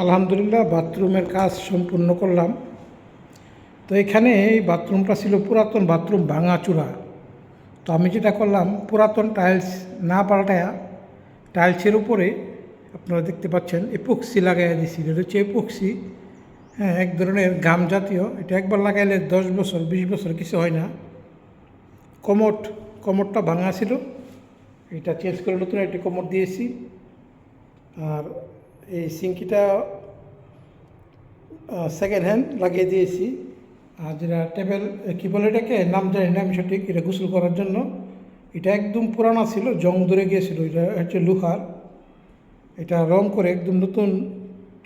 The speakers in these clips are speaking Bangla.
আলহামদুলিল্লাহ, বাথরুমের কাজ সম্পূর্ণ করলাম। তো এখানে এই বাথরুমটা ছিল পুরাতন বাথরুম ভাঙাচূড়া তো আমি যেটা করলাম, পুরাতন টাইলস না পাল্টায়া টাইলসের উপরে আপনারা দেখতে পাচ্ছেন, এপক্সি লাগাইয়া দিছি। এটা হচ্ছে এপক্সি হ্যাঁ এক ধরনের গাম জাতীয়। এটা একবার লাগাইলে দশ বছর, বিশ বছর কিছু হয় না। কমোট, কমোটটা ভাঙা ছিল। এটা চেঞ্জ করে নতুন একটি কমোট দিয়েছি। আর এই সিঙ্কিটা সেকেন্ড হ্যান্ড লাগিয়ে দিয়েছি। আর যেটা টেবিল কী বলে এটাকে নাম জানি না, আমি সঠিক এটা গোসল করার জন্য। এটা একদম পুরানা ছিল, জং ধরে গিয়েছিল, এটা হচ্ছে লোহার। এটা রং করে একদম নতুন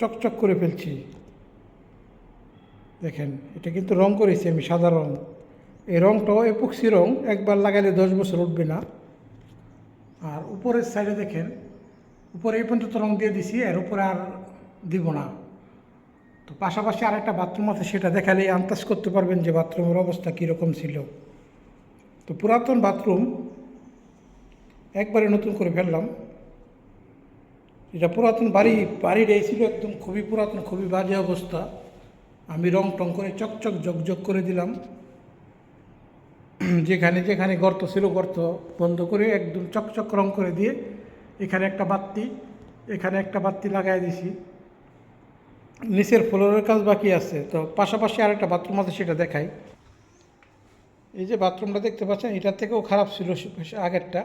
চকচক করে ফেলছি। দেখেন, এটা কিন্তু রং করেছি আমি, সাদা রং। এই রংটাও এপক্সি রং, একবার লাগালে দশ বছর উঠবে না। আর উপরের সাইডে দেখেন উপরে এই পর্যন্ত রং দিয়ে দিছি, এর উপরে আর দিব না। তো পাশাপাশি আর একটা বাথরুম আছে, সেটা দেখালেই আন্দাজ করতে পারবেন যে বাথরুমের অবস্থা কীরকম ছিল। তো পুরাতন বাথরুম একবারে নতুন করে ফেললাম। এটা পুরাতন বাড়ি, বাড়ির এই ছিল একদম খুবই পুরাতন, খুবই বাজে অবস্থা। আমি রং টং করে চকচক জকজক করে দিলাম। যেখানে যেখানে গর্ত ছিল, গর্ত বন্ধ করে একদম চকচক রং করে দিয়ে এখানে একটা বাত্তি এখানে একটা বাত্তি লাগাই দিছি। নিচের ফ্লোরের কাজ বাকি আছে, তো পাশাপাশি আরেকটা বাথরুম আছে, সেটা দেখাই। এই যে বাথরুমটা দেখতে পাচ্ছেন, এটার থেকেও খারাপ ছিল আগেরটা।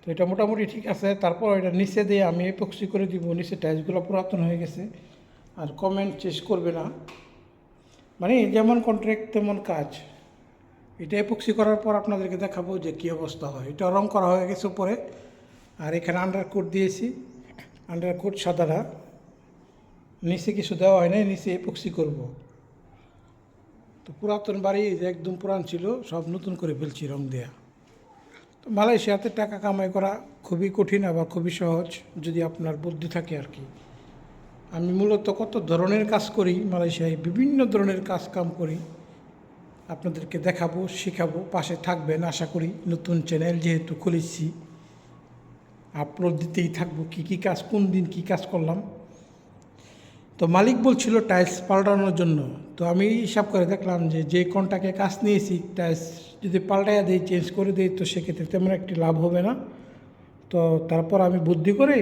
তো এটা মোটামুটি ঠিক আছে, তারপর এটা নিচে দিয়ে আমি এপক্সি করে দিব নিচে টাইলসগুলো পুরাতন হয়ে গেছে। আর কমেন্ট চেস করবে না। মানে যেমন কন্ট্রাক্ট তেমন কাজ। এটা এপক্সি করার পর আপনাদেরকে দেখাবো যে কী অবস্থা হয়। এটা রং করা হয়ে গেছে উপরে। আর এখানে আন্ডার কোট দিয়েছি। আন্ডার কোট সাদাটা। নিচে কিছু দেওয়া হয় নাই, নিচে এপক্সি করব। তো পুরাতন বাড়ি যে একদম পুরান ছিল, সব নতুন করে ফেলছি রং দেয়া। তো মালয়েশিয়াতে টাকা কামাই করা খুবই কঠিন আবার খুবই সহজ, যদি আপনার বুদ্ধি থাকে আর কি। আমি মূলত কত ধরনের কাজ করি, মালয়েশিয়ায় বিভিন্ন ধরনের কাজ কাম করি। আপনাদেরকে দেখাবো, শেখাবো, পাশে থাকবেন, আশা করি নতুন চ্যানেল যেহেতু খুলেছি। আপলোড দিতেই থাকব, কী কী কাজ, কোন দিন কী কাজ করলাম। তো মালিক বলছিল টাইলস পাল্টানোর জন্য। তো আমি হিসাব করে দেখলাম যে যে কোনটাকে কাজ নিয়েছি টাইলস যদি পাল্টাইয়া দিই চেঞ্জ করে দিই, তো সেক্ষেত্রে তেমন একটি লাভ হবে না। তো তারপর আমি বুদ্ধি করে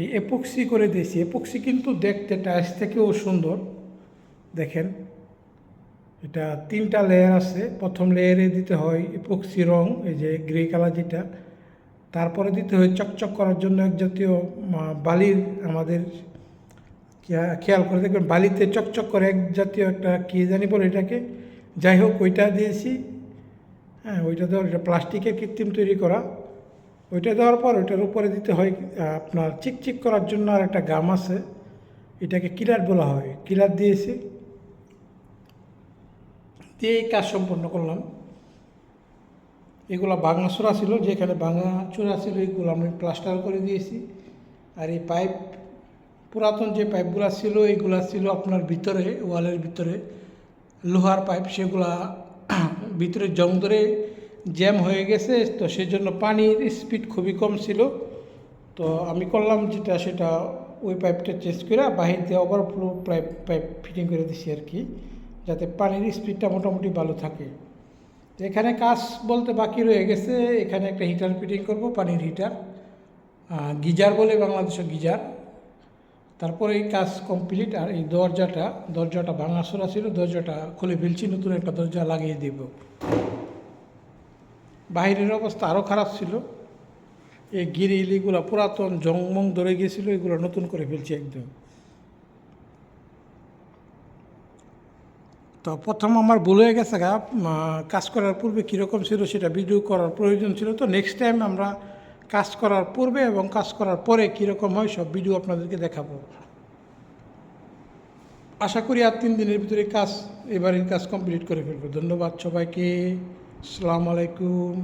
এই এপক্সি করে দিয়েছি। এপক্সি কিন্তু দেখতে টাইলস থেকেও সুন্দর। দেখেন, এটা তিনটা লেয়ার আছে। প্রথম লেয়ারে দিতে হয় এপক্সি রং, এই যে গ্রে কালার যেটা। তারপরে দিতে হয় চকচক করার জন্য এক জাতীয় বালির আমাদের খেয়াল করে দেখবেন বালিতে চকচক করে এক জাতীয় একটা কী জানি বলে এটাকে। যাই হোক, ওইটা দিয়েছি। হ্যাঁ ওইটা দেওয়ার এটা প্লাস্টিকের কৃত্রিম তৈরি করা। ওইটা দেওয়ার পর ওইটার উপরে দিতে হয় আপনার চিকচিক করার জন্য আর একটা গাম আছে। এটাকে কিলার বলা হয়। কিলার দিয়েছি। দিয়ে এই কাজ সম্পন্ন করলাম। এগুলো ভাঙা চূড়া ছিল, যেখানে ভাঙা চূড়া ছিল, এগুলো আমি প্লাস্টার করে দিয়েছি। আর এই পাইপ, পুরাতন যে পাইপগুলো ছিল এইগুলা ছিল আপনার ভিতরে, ওয়ালের ভিতরে। লোহার পাইপ, সেগুলা ভিতরে জং ধরে জ্যাম হয়ে গেছে, তো সেই জন্য পানির স্পিড খুবই কম ছিল। তো আমি করলাম যেটা, সেটা ওই পাইপটা চেঞ্জ করে বাহির দিয়ে ওভারফ্লো পাইপ পাইপ ফিটিং করে দিছি আর কি, যাতে পানির স্পিডটা মোটামুটি ভালো থাকে। এখানে কাজ বলতে বাকি রয়ে গেছে। এখানে একটা হিটার ফিটিং করব, পানির হিটার গিজার বলে বাংলাদেশের গিজার। তারপরে এই কাজ কমপ্লিট আর এই দরজাটা দরজাটা ভাঙাচোরা ছিল, দরজাটা খুলে ফেলছি, নতুন একটা দরজা লাগিয়ে দেব। বাইরের অবস্থা আরও খারাপ ছিল। এই গিরিল এগুলো পুরাতন জংমং ধরে গিয়েছিল এগুলো নতুন করে ফেলছি একদম। তো প্রথম আমার ভুল হয়ে গেছে গা কাজ করার পূর্বে কীরকম ছিল সেটা ভিডিও করার প্রয়োজন ছিল। তো নেক্সট টাইম আমরা কাজ করার পূর্বে এবং কাজ করার পরে কীরকম হয় সব ভিডিও আপনাদেরকে দেখাবো। আশা করি আর তিন দিনের ভিতরে কাজ, এবারের কাজ কমপ্লিট করে ফেলব। ধন্যবাদ সবাইকে। আসসালামু আলাইকুম।